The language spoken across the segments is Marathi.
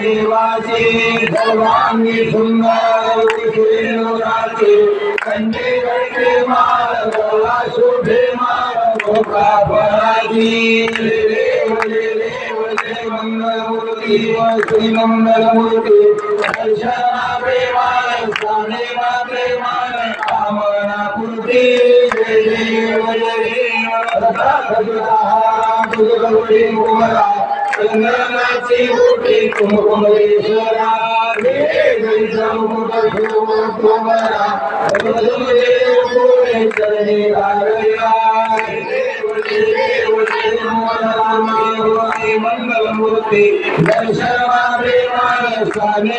देवाचे सर्वांगी सुंदर श्रीनुराचे कंठे कंठे माळ गळा शोभे माळ मोका पराजी देव देव जय मंगलमूर्ती श्री मंगलमूर्ती दर्शना प्रेमान साने मा प्रेमान कामना पूर्ती जय देव जय देव सदा सदा तुझ गौरी कुमरा चंद्रनाची गोटी कुमकुमेश्वरा देवीचा मुकुट शोभ देव कोणी चरणी लागल्या देव देव देव मंगलमूर्ती दर्शना प्रेमान स्वामी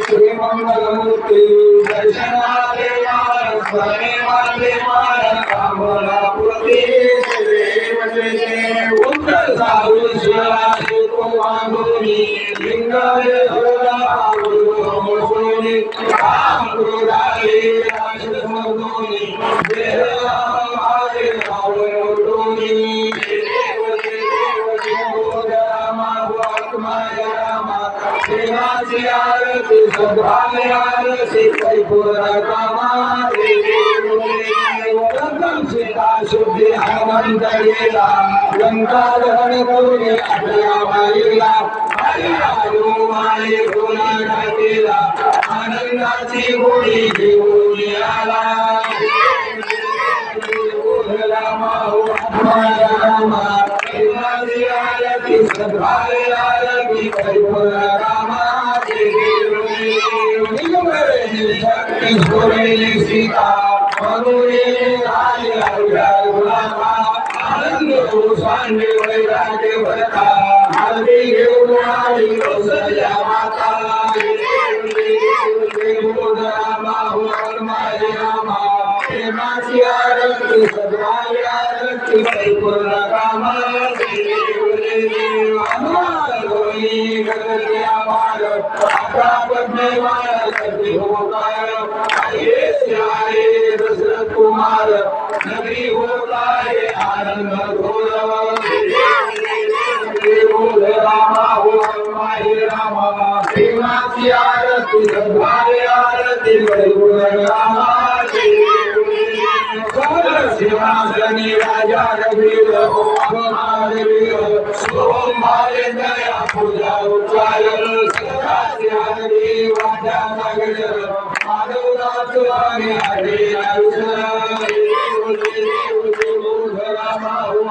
मंगलमूर्ती श्री मंगलमूर्ती दर्शना देवान स्वामी देवान कामना पूर्ती देव जय देव उत्तर साधू शिवा शिवकुमारी लिंगाय आरती सद्भावे आरती कैपुरा सीता शुद्धी हनुमंत गेला लंका दहन माईला आनंदाची गोळी घेऊन आला रामा हो रामा आरती आरती आता पद्मेवार करते होकार आये से आये दशरथ कुमार नगरी होता है आनंद घोर प्रेमाची आरती आरती देव सिंहासनी राजा रवीर रवीर सोम भाले दया पूजा उच्चारण सदाशिवारी वाजा नगर माधवनाथ हरे देव देव देव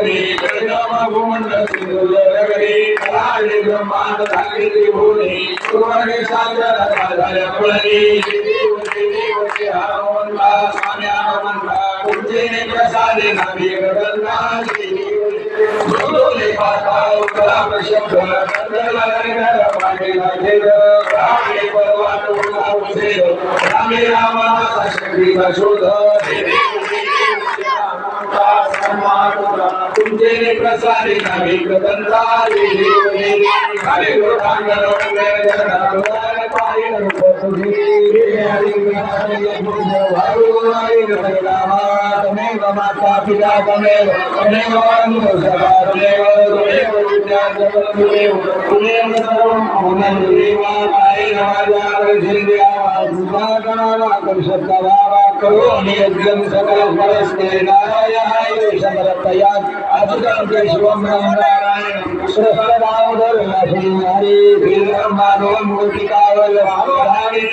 शृंगार वदने जगदम भुवंड सिंधू ब्रह्मांड धागे त्रिभुवने सुवर्ण सागर झाल्या फुलने देव देव ते हनुमंता स्वामी हनुमंता प्रसादे प्रशब्द रामे पर्वत रामे रामाचा शक्तीचा शोध. ಕುಂಜೇರಿ ಪ್ರಸಾದಿ ನವಿ ಕೃತಂತಾರಿ ಹರಿ ಗುರು ಕಾಂಗರ ಪಾಯಿ तमेव माता पिता तमेव तमेव बन्धु तमेव तमेव विद्या तमेव सर्वं नारायणाय केशवं श्रेष्ठदामोदर श्री हरी वीरं माधवं गोपिकावल्लभं राणी